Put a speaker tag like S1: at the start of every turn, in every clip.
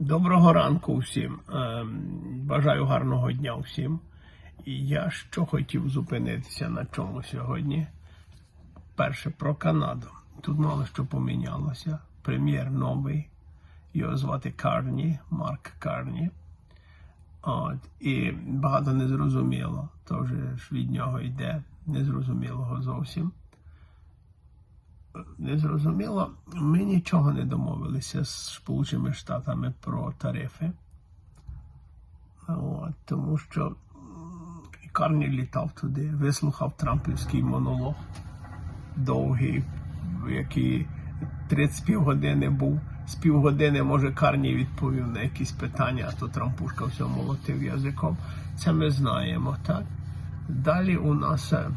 S1: Доброго ранку всім. Ем, Бажаю гарного дня всім. І я що хотів зупинитися на чому сьогодні. Перше про Канаду. Тут мало що помінялося. Прем'єр новий. Його звати Карні, Марк Карні. От, і багато незрозуміло. То вже від нього йде незрозумілого зовсім. Незрозуміло, ми нічого не домовилися з Сполученими Штатами про тарифи. От, тому що Карні літав туди, вислухав Трампівський монолог довгий, який 30 півгодини був. З півгодини, може, Карні відповів на якісь питання, а то Трампушка все молотив язиком. Це ми знаємо, так? Далі у нас е,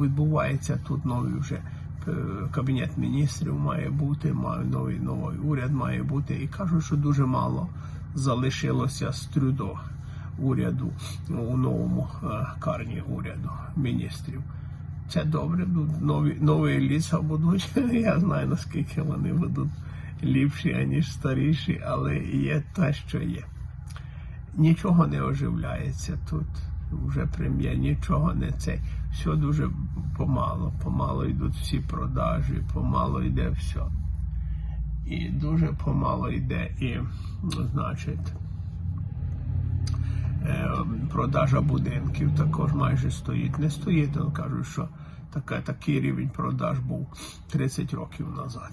S1: відбувається тут новий вже кабінет міністрів має бути, має новий новий уряд має бути. І кажуть, що дуже мало залишилося з трюдо уряду у новому е, карні уряду міністрів. Це добре, нові, нові ліса будуть. Я знаю наскільки вони будуть ліпші, аніж старіші, але є те, що є. Нічого не оживляється тут. Вже прем'єр, нічого не цей. Все дуже помало, помало йдуть всі продажі, помало йде все. І дуже помало йде і, значить, е, продажа будинків також майже стоїть. Не стоїть, але кажуть, що така, такий рівень продаж був 30 років назад.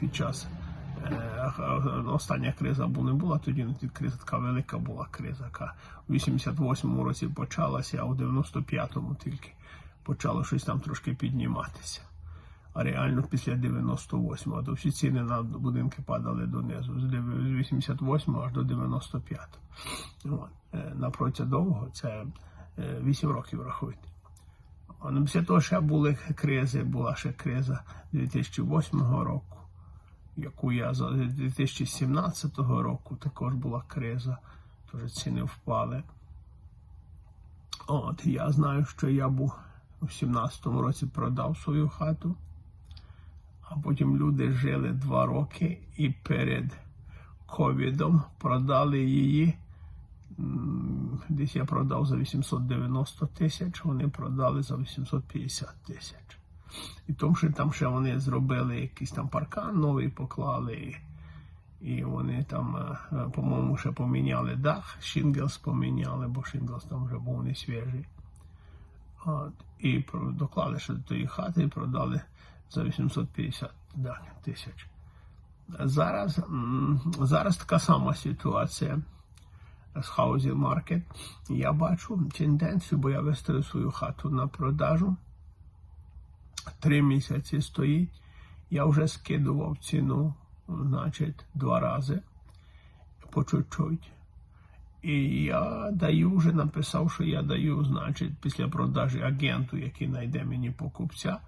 S1: Під час остання криза не була, тоді ну, криза така велика була криза, яка у 88-му році почалася, а у 95-му тільки почало щось там трошки підніматися. А реально після 98-го, то всі ціни на будинки падали донизу з дев- з 88-го аж до 95-го. Е, Напроти довго це е, 8 років рахуйте. Після того ще були кризи, була ще криза 2008 року, яку я за 2017 року також була криза, теж ціни впали. От, я знаю, що я був у 17-му році продав свою хату, а потім люди жили два роки і перед ковідом продали її. Десь я продав за 890 тисяч, вони продали за 850 тисяч. І тому, що там ще вони зробили якийсь там паркан новий, поклали. І, вони там, е, е, по-моєму, ще поміняли дах, Шінгелс поміняли, бо Шінгелс там вже був не свіжий. От, і доклали ще до тої хати і продали за 850 да, тисяч. Зараз, зараз така сама ситуація з Housing Market. Я бачу тенденцію, бо я виставив свою хату на продажу. Три місяці стоїть. Я вже скидував ціну, значить, два рази по чуть-чуть. І я даю, вже написав, що я даю, значить, після продажі агенту, який знайде мені покупця,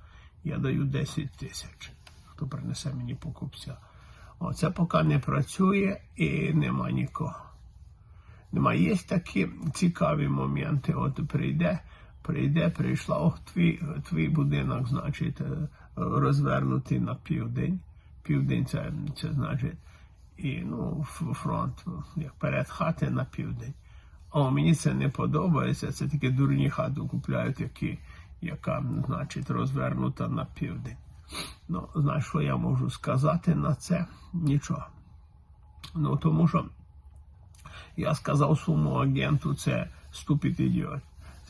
S1: я даю 10 тисяч, хто принесе мені покупця. Оце поки не працює і нема нікого. Нема. Є такі цікаві моменти. От прийде, прийде, прийшла, ох, твій, твій будинок, значить, е, розвернутий на південь. Південь це, це значить, і ну, фронт, як перед хати на південь. О, мені це не подобається. Це такі дурні хати купляють, які, яка, значить, розвернута на південь. Ну, знаєш, що я можу сказати на це? Нічого. Ну, тому що я сказав своєму агенту, це ступить ідіот.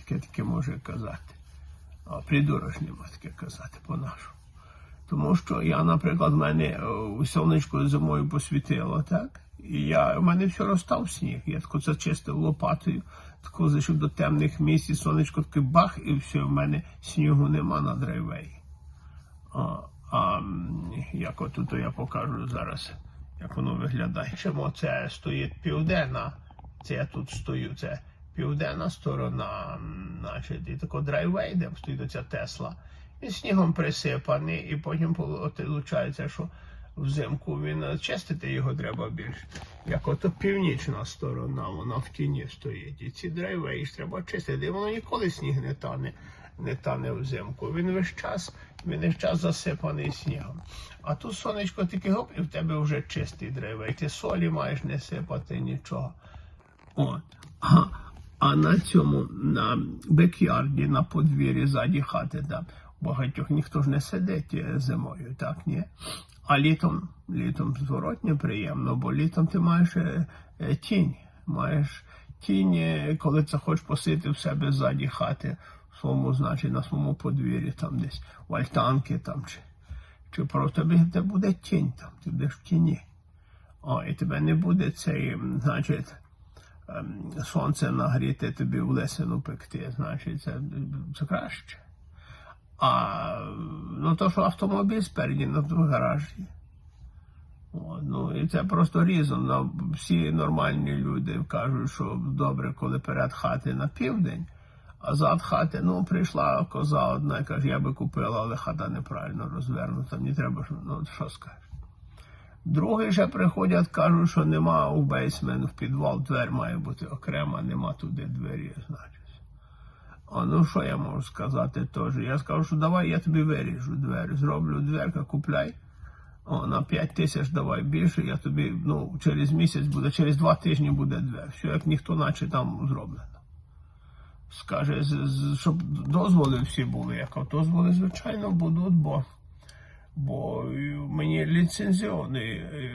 S1: Таке таке може казати. А придурочньому таке казати по-нашому. Тому що я, наприклад, в мене е, сонечко зимою посвітило, так? І я, в мене все розстав сніг. Я тако це чистив лопатою, тако зайшов до темних місць, і сонечко таке бах, і все, в мене снігу нема на драйвеї. А, а як отут я покажу зараз, як воно виглядає. Чому це стоїть південна, це я тут стою, це південна сторона, значить, і драйвей, де стоїть оця Тесла, і снігом присипаний, і потім виходить, що взимку він чистити його треба більше. Як ото північна сторона, вона в тіні стоїть. І ці драйвеї ж треба чистити. І воно ніколи сніг не тане не тане взимку. Він весь час, він весь час засипаний снігом. А тут сонечко тільки гоп, і в тебе вже дерева. І ти солі маєш не сипати нічого. От. А, на цьому, на бекярді, на подвір'ї ззаді хати, там, багатьох ніхто ж не сидить е, зимою, так, ні? А літом, літом зворотньо приємно, бо літом ти маєш е, е, тінь. Маєш тінь, коли це хочеш посити в себе ззаді хати, в своєму, значить, на своєму подвір'ї, там десь в альтанки там, чи, чи просто де буде тінь там, ти будеш в тіні. О, і тебе не буде цей, значить, сонце нагріти тобі в лесину пекти, значить, це, це краще. А ну то, що автомобіль спереді, ну то в гаражі. О, ну і це просто різом. Ну, всі нормальні люди кажуть, що добре, коли перед хати на південь, а зад хати, ну, прийшла коза одна і каже, я би купила, але хата неправильно розвернута, мені треба, ну що скажеш. Другі ще приходять, кажуть, що нема у бейсмент, в підвал двер має бути окрема, нема туди двері, значить. А ну що я можу сказати теж? Я скажу, що давай я тобі виріжу двері, зроблю дверка, купляй. О, на 5 тисяч давай більше, я тобі, ну, через місяць буде, через два тижні буде двері. Все, як ніхто наче там зроблено. Скаже, щоб дозволи всі були, як дозволи, звичайно, будуть, бо, бо мені ліцензіоний е,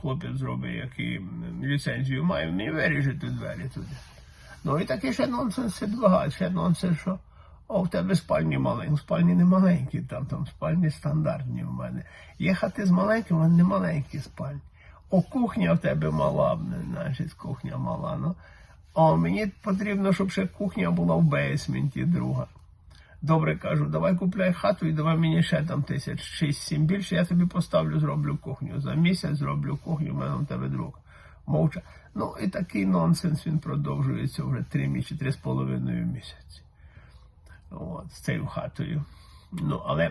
S1: хлопець зробить, який ліцензію має, мені виріжете двері туди. Ну і такий ще нонсенс відлагають, ще нонсенс, що о, в тебе спальні маленькі. Спальні не маленькі, там, там спальні стандартні в мене. Їхати з маленьким, мене не маленькі спальні. О, кухня в тебе мала, значить, кухня мала. Ну. О, мені потрібно, щоб ще кухня була в бейсменті друга. Добре кажу, давай купляй хату і давай мені ще там тисяч шість-сім більше, я тобі поставлю, зроблю кухню. За місяць зроблю кухню, в мене в тебе друг. Мовча. Ну і такий нонсенс він продовжується вже три місяці, три з половиною місяці. От, з цією хатою. Ну, але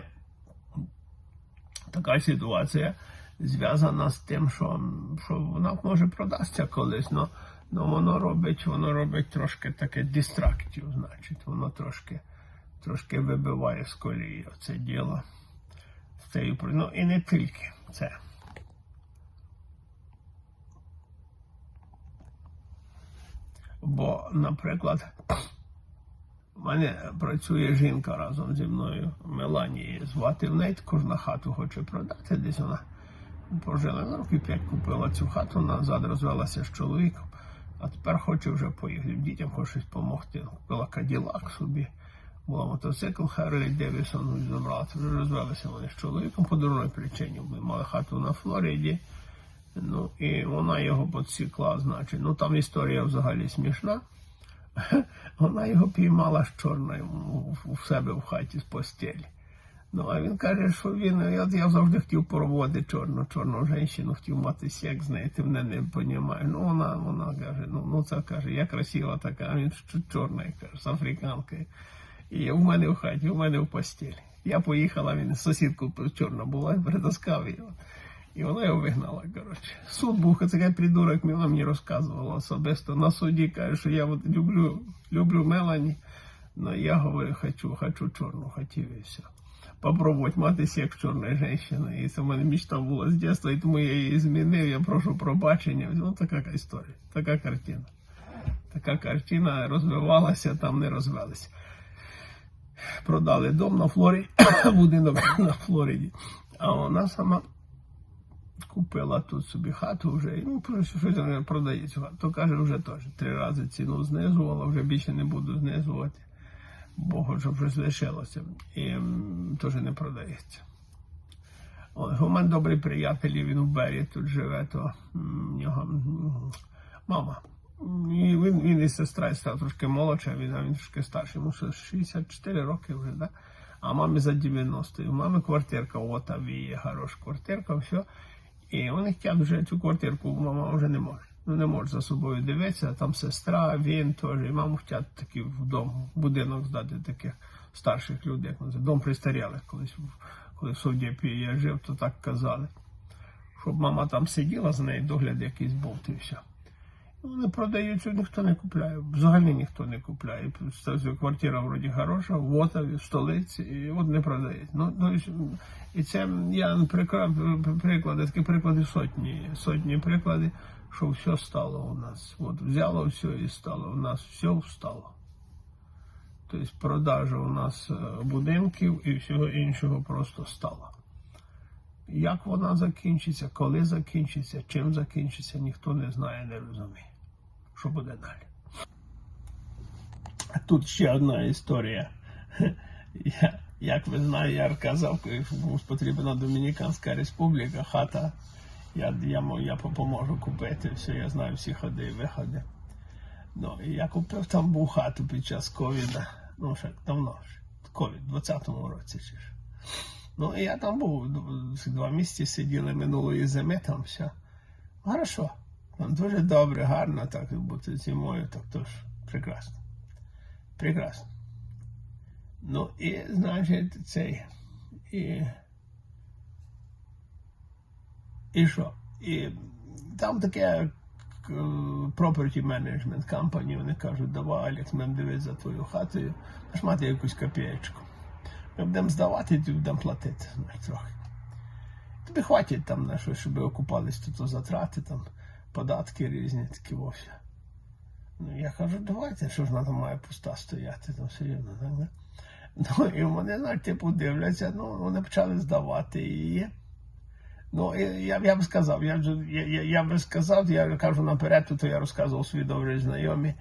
S1: така ситуація зв'язана з тим, що, що вона може продасться колись, но воно робить, воно робить трошки таке дистрактів, значить, воно трошки, трошки вибиває з колії це діло. З цією, ну і не тільки це. Бо, наприклад, у мене працює жінка разом зі мною, Меланії звати в неї, також на хату хоче продати. Десь вона прожила ну, років п'ять, купила цю хату, назад розвелася з чоловіком, а тепер хоче вже поїхати. Дітям хоче щось допомогти. Купила Каділак собі, була мотоцикл Харлі Девісон забрала. Вже розвелися вони з чоловіком по дурної причині. Ми мали хату на Флориді. Ну, і вона його підсікла, значить. Ну там історія взагалі смішна. Вона його піймала з чорною у- себе в хаті з постелі. Ну, а він каже, що він, я, я завжди хотів проводити чорну, чорну жінку, хотів мати секс з нею, ти мене не розумієш. Ну, вона, вона каже, ну, ну це каже, я красива така, а він чорна, каже, з африканкою. І в мене в хаті, в мене в постелі. Я поїхала, він сусідку чорна була, притаскав його. І вона його вигнала, коротше. Суд був, це такий придурок, вона мені розказувала особисто. На суді каже, що я от люблю, люблю Мелані, але я говорю, хочу, хочу чорну, хотів і все. Попробувати мати секс з чорною жінкою. І це в мене мечта була з дитинства, і тому я її змінив, я прошу пробачення. Ну, така історія, така картина. Така картина розвивалася, там не розвелася. Продали дом на Флориді, будинок на Флориді. А вона сама купила тут собі хату вже, ну, щось вона продає цю хату. То каже, вже теж три рази ціну знизувала, вже більше не буду знизувати, бо щоб щось лишилося. І теж не продається. От, у мене добрий приятель, він в Бері тут живе, то в нього мама. І він, він і сестра і став трошки молодша, він, він трошки старший, йому ще 64 роки вже, да? а мамі за 90. І у мами квартирка, от там є хороша квартирка, все. І вони хочуть вже цю квартирку, мама вже не може. Ну не може за собою дивитися, там сестра, він теж, і маму хочуть такі в в будинок здати таких старших людей, як називають, дом престарілих. Колись, коли в Совдєпі я жив, то так казали. Щоб мама там сиділа з нею, догляд якийсь був, і все. Вони продаються, ніхто не купляє. Взагалі ніхто не купляє. Квартира вроді хороша, в Отаві, в столиці, і от не продають. Ну, ну, і це я приклади, такі приклади сотні, сотні приклади, що все стало у нас. От взяло все і стало. У нас все встало. Тобто продажа у нас е, будинків і всього іншого просто стала. Як вона закінчиться, коли закінчиться, чим закінчиться, ніхто не знає, не розуміє. Що буде далі? Тут ще одна історія. Я, як ви знаєте, я казав, комусь потрібна Домініканська республіка, хата. Я, я, я поможу купити, все, я знаю всі ходи і виходи. Ну, я купив там був хату під час ковіда. Ну, ще давно ж. Ковід, в 20-му році чи. Ну, і я там був два місяці сиділи минулої зими, там все. Хорошо. Дуже добре, гарно, так бути зимою, так тож прекрасно. Прекрасно. Ну, і, значить, цей. І. І що? І там таке property management company, вони кажуть, давай, Алекс, ми дивитися за твою хатою, аж мати якусь копієчку. Ми будемо здавати, ти будемо платити знаєш, трохи. Тобі хватить там на щось, щоб окупались тут затрати, там, податки різні, такі вовсе. Ну, я кажу, давайте, що ж вона має пуста стояти, там все рівно, так, не? Ну, і вони, знаєш, типу, дивляться, ну, вони почали здавати її. Ну, і я, я б сказав, я, я, я, я би сказав, я кажу наперед, то я розказував своїй добрій знайомі,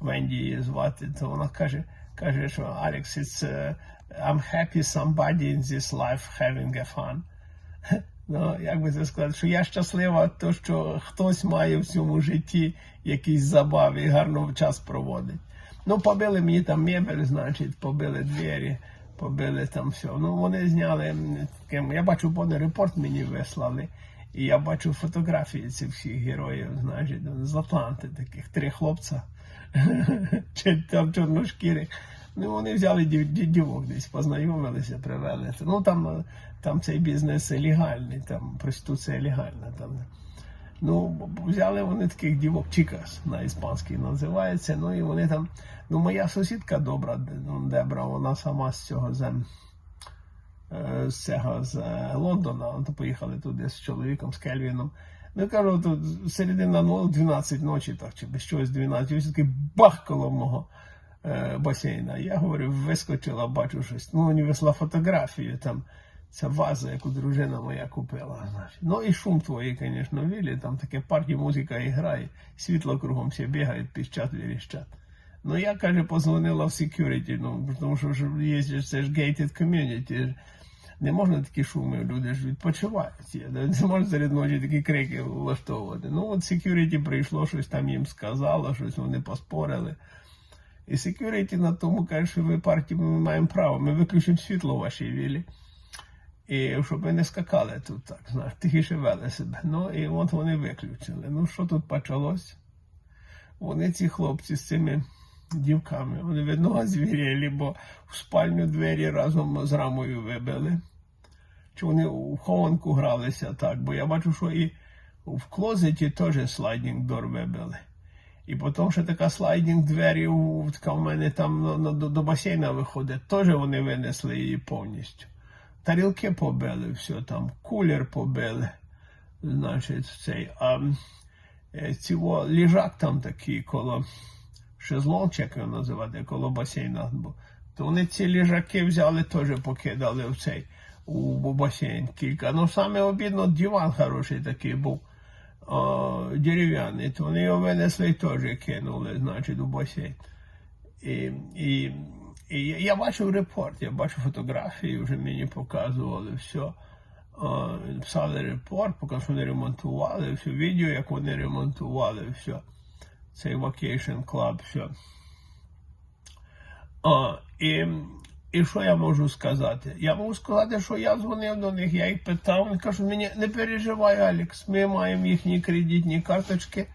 S1: Венді її звати, то вона каже, каже, що Alex, it's, uh, I'm happy somebody in this life having a fun. Ну, як би це сказати, що я щаслива, то що хтось має в цьому житті якісь забави і гарно час проводить. Ну, побили мені там мебель, значить, побили двері, побили там все. Ну, вони зняли, м, таке, я бачу, вони репорт мені вислали. І я бачу фотографії цих всіх героїв, значить, з Атланти, таких три хлопця, чи там чорношкірих. Ну, вони взяли дів, дів- дівок десь, познайомилися, привели. Ну, там, там цей бізнес легальний, там проституція легальна. Там. Ну, взяли вони таких дівок, чікас на іспанській називається. Ну і вони там. Ну, моя сусідка добра, ну, Дебра, вона сама з цього з, е, з цього з е, Лондона. То поїхали туди з чоловіком, з Кельвіном. Ну, кажу, середина ну, 12 ночі, так, чи без чогось 12, ось такий бах коло мого басейна. Я говорю, вискочила, бачу щось. Ну, мені висла фотографію там. Ця ваза, яку дружина моя купила. Ну і шум твої, звісно, вілі, там таке парті, музика і грає, світло кругом всі бігають, піщать, віріщать. Ну я, каже, позвонила в security, ну, тому що є це ж gated community. Не можна такі шуми, люди ж відпочивають. Не можна серед ночі такі крики влаштовувати. Ну от security прийшло, щось там їм сказало, щось вони поспорили. І security на тому каже, що ви партії ми маємо право, ми виключимо світло в вашій вілі. І щоб ви не скакали тут так, знаєш, тихіше вели себе. Ну і от вони виключили. Ну що тут почалось? Вони, ці хлопці з цими дівками, вони видно звірєлі, бо в спальню двері разом з рамою вибили. Чи вони у хованку гралися так, бо я бачу, що і в клозеті теж слайдінг дор вибили. І потім ще така слайдінг двері така в мене там на, до, до басейна виходить, теж вони винесли її повністю. Тарілки побили, все там, кулер побили, значить, цей. А е, цього ліжак там такий коло шезлонг, чи як його називати, коло басейна. То вони ці ліжаки взяли, теж покидали в цей у, у басейн кілька. Ну саме обідно, диван хороший такий був. О, дерев'яний, то вони його винесли і теж кинули, значить, у басейн. І, і, і я- бачив репорт, я бачив фотографії, вже мені показували все. О, писали репорт, поки що вони ремонтували, все відео, як вони ремонтували все. Цей Vacation Club, все. О, і, і що я можу сказати? Я можу сказати, що я дзвонив до них, я їх питав, вони кажуть, мені не переживай, Алекс, ми маємо їхні кредитні карточки.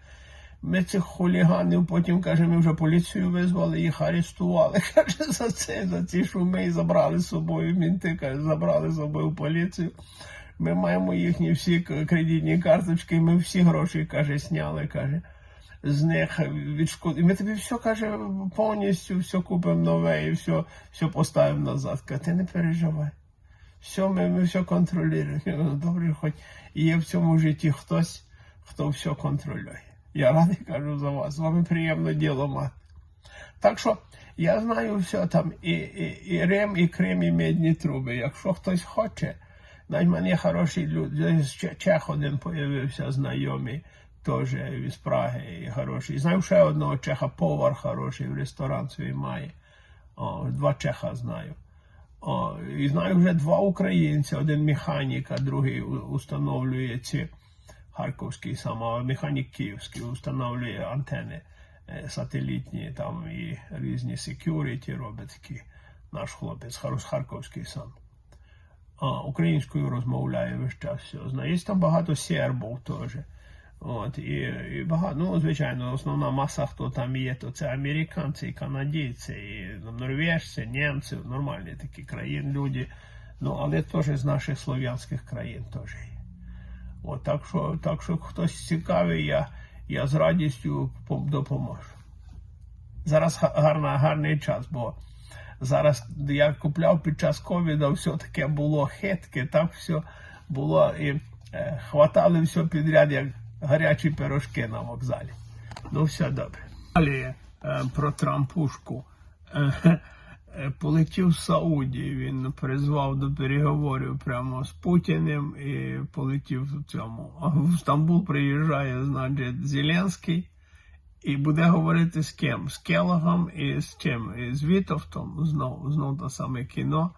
S1: Ми цих хуліганів потім, каже, ми вже поліцію визвали, їх арестували. Каже, за це, за ці шуми забрали з собою мінти, каже, забрали з собою поліцію. Ми маємо їхні всі кредитні карточки, ми всі гроші, каже, сняли, каже. З них відшкод... І ми тобі все каже, повністю все купимо нове і все, все поставимо назад. Каже, ти не переживай. Все, ми, ми все контролюємо. Добре, хоч є в цьому житті хтось, хто все контролює. Я радий кажу за вас. З вами приємно діло мати. Так що я знаю все там і, і, і Рим, і Крим, і медні труби. Якщо хтось хоче, навіть мене хороші люди. Чех один появився знайомий, теж із Праги, хороший. Знаю ще одного чеха, повар хороший, в ресторан свій має. О, два чеха знаю. О, і знаю вже два українці, один механік, а другий установлює ці харківський сам, а механік київський установлює антени е, сателітні там і різні security робить такий наш хлопець, харківський сам. А, українською розмовляє весь час все. Там багато сербів теж. От, і, і багато, ну, звичайно, основна маса, хто там є, то це американці і канадійці, і норвежці, німці, нормальні такі країн, люди. Ну, але теж з наших слов'янських країн теж є. От, так, що, так що хтось цікавий, я, я з радістю допоможу. Зараз гарна, гарний час, бо зараз я купляв під час ковіда, все таке було хитке, так все було і е, хватали все підряд, як гарячі пирожки на вокзалі. Ну, все добре. Далі е, про Трампушку. Е, е, полетів в Саудію, він призвав до переговорів прямо з Путіним і полетів в цьому. В Стамбул приїжджає, значить, Зеленський. І буде говорити з ким? З Келогом і з чим? І з Вітовтом, знову, знову те саме кіно.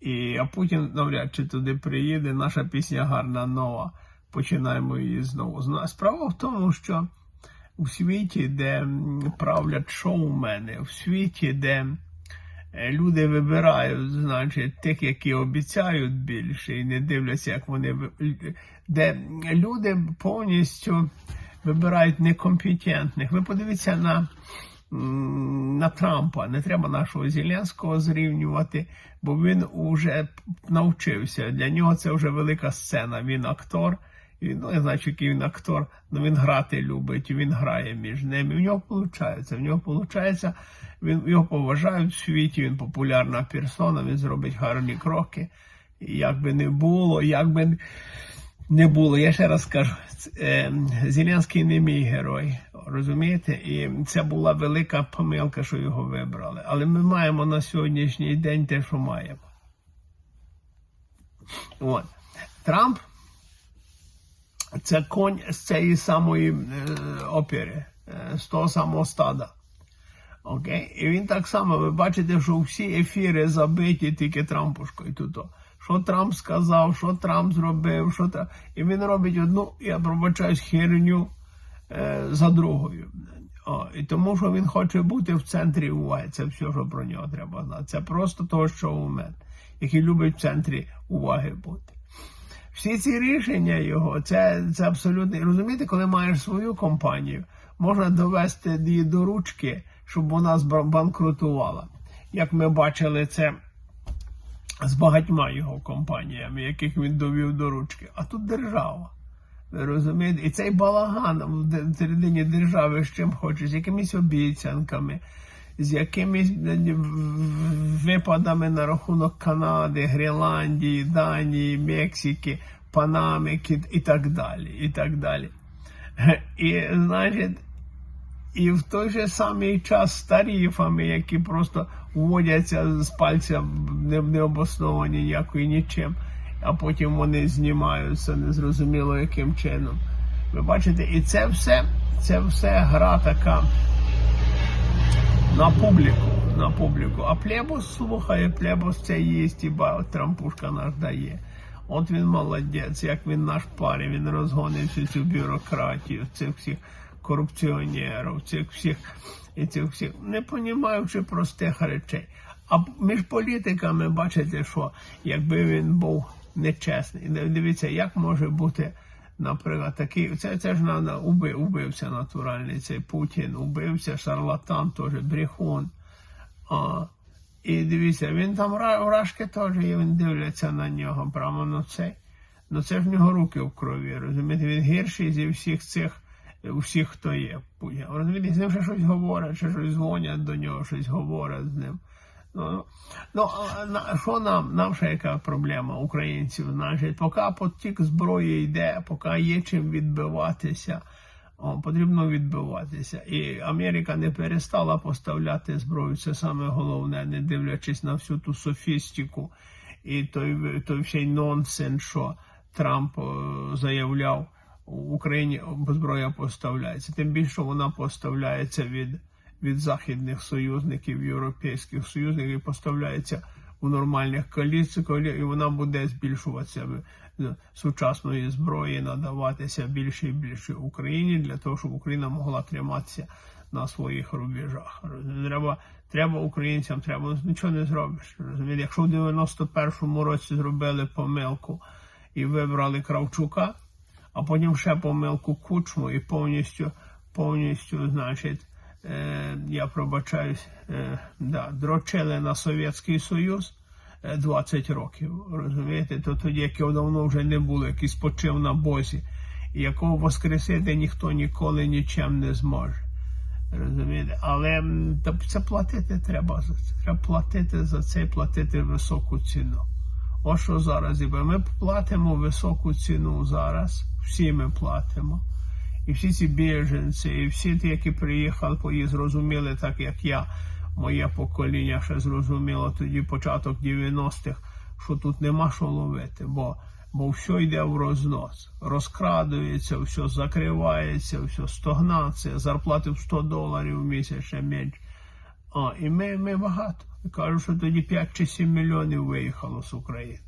S1: І, а Путін навряд чи туди приїде. Наша пісня гарна нова. Починаємо її знову. Справа в тому, що у світі, де правлять шоумени, в світі, де е, люди вибирають, значить, тих, які обіцяють більше, і не дивляться, як вони де люди повністю вибирають некомпетентних. Ви подивіться на, на Трампа. Не треба нашого Зеленського зрівнювати, бо він уже навчився. Для нього це вже велика сцена. Він актор. І, ну, я знаю, який він актор, але він грати любить, він грає між ними. В нього виходить. В нього виходить, він його поважають в світі, він популярна персона, він зробить гарні кроки. І як би не було, як би не було. Я ще раз кажу, е, Зеленський не мій герой, розумієте? І це була велика помилка, що його вибрали. Але ми маємо на сьогоднішній день те, що маємо. От. Трамп це конь з цієї самої е, опери, е, з того самого стада. Окей? І він так само, ви бачите, що всі ефіри забиті тільки Трампушкою тут. Що Трамп сказав, що Трамп зробив, що Трамп. І він робить одну, я пробачаюсь, херню е, за другою. О, і тому, що він хоче бути в центрі уваги. Це все, що про нього треба знати. Це просто того, що у мене, який любить в центрі уваги бути. Всі ці рішення його, це, це абсолютно. Розумієте, коли маєш свою компанію, можна довести її до ручки, щоб вона банкрутувала. Як ми бачили це з багатьма його компаніями, яких він довів до ручки. А тут держава. Ви розумієте? І цей балаган в середині держави з чим хоче, з якимись обіцянками, з якимись випадами на рахунок Канади, Гренландії, Данії, Мексики, Панами і так далі. І так далі. І, значить, і в той же самий час з тарифами, які просто вводяться з пальця не, необосновані ніякої нічим, а потім вони знімаються незрозуміло яким чином. Ви бачите, і це все, це все гра така на публіку. На публіку. А плебус слухає, плебус це їсть, і трампушка наш дає. От він молодець, як він наш парень, він розгонив всю цю бюрократію, цих всіх корупціонерів, цих всіх і цих всіх, не понімаючи простих речей. А між політиками бачите, що якби він був нечесний, дивіться, як може бути. Наприклад, такий, це, це ж на, уби, убився натуральний цей Путін, убився, шарлатан теж, брехун. А, і дивіться, він там вражки теж є, він дивляться на нього прямо на цей. Ну це ж в нього руки в крові, розумієте, він гірший зі всіх цих у всіх, хто є. Путін. Розумієте, з ним ще щось говорять, чи щось дзвонять до нього, щось говорять з ним. Ну, ну на- що нам, нам ще яка проблема українців? Значить, поки потік зброї йде, поки є чим відбиватися, о, потрібно відбиватися. І Америка не перестала поставляти зброю. Це саме головне, не дивлячись на всю ту софістику і той, той всей нонсенс, що Трамп е, заявляв. У Україні зброя поставляється. Тим більше вона поставляється від, від західних союзників, європейських союзників, і поставляється у нормальних коаліціях, і вона буде збільшуватися сучасної зброї, надаватися більше і більше Україні для того, щоб Україна могла триматися на своїх рубежах. Треба, треба українцям, треба нічого не зробиш. Розумієте? Якщо в 91-му році зробили помилку і вибрали Кравчука а потім ще помилку кучму і повністю, повністю, значить, я пробачаюсь, е, да, дрочили на Совєтський Союз е, 20 років. Розумієте, то тоді, як його давно вже не було, який спочив на бозі, якого воскресити ніхто ніколи нічим не зможе. Розумієте? Але це платити треба за це. Треба платити за це і платити високу ціну. Ось що зараз іде. Ми платимо високу ціну зараз. Всі ми платимо. І всі ці біженці, і всі ті, які приїхали, зрозуміли, так як я, моє покоління ще зрозуміло тоді початок 90-х, що тут нема що ловити, бо, бо все йде в рознос. Розкрадується, все закривається, все стогнація, зарплати в 100 доларів в місяць ще менше. А, і ми, ми багато. І кажуть, що тоді 5 чи 7 мільйонів виїхало з України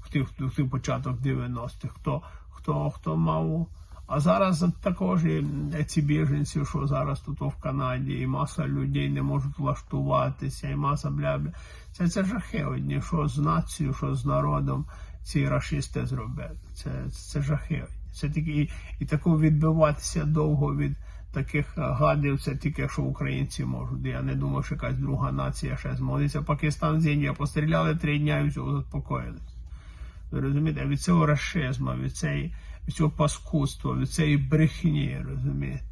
S1: в тих, в тих початок 90-х. Хто, хто, хто мав. А зараз також ці біженці, що зараз тут в Канаді, і маса людей не можуть влаштуватися, і маса бля-бля. Це, це жахи одні, що з нацією, що з народом ці рашисти зробили. Це, це жахи. Це тільки і, і тако відбиватися довго від таких е, гадів, це тільки що українці можуть. Я не думаю, що якась друга нація ще змолиться. Пакистан з Індією постріляли три дня і все, заспокоїлись. Ви розумієте, від цього расизму, від цієї, від цього паскудства, від цієї брехні, розумієте,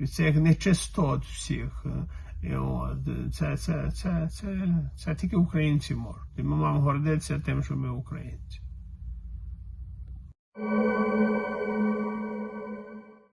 S1: від цих нечистот всіх. е, І от, це, це, це, це, це тільки українці можуть. І ми маємо гордитися тим, що ми українці.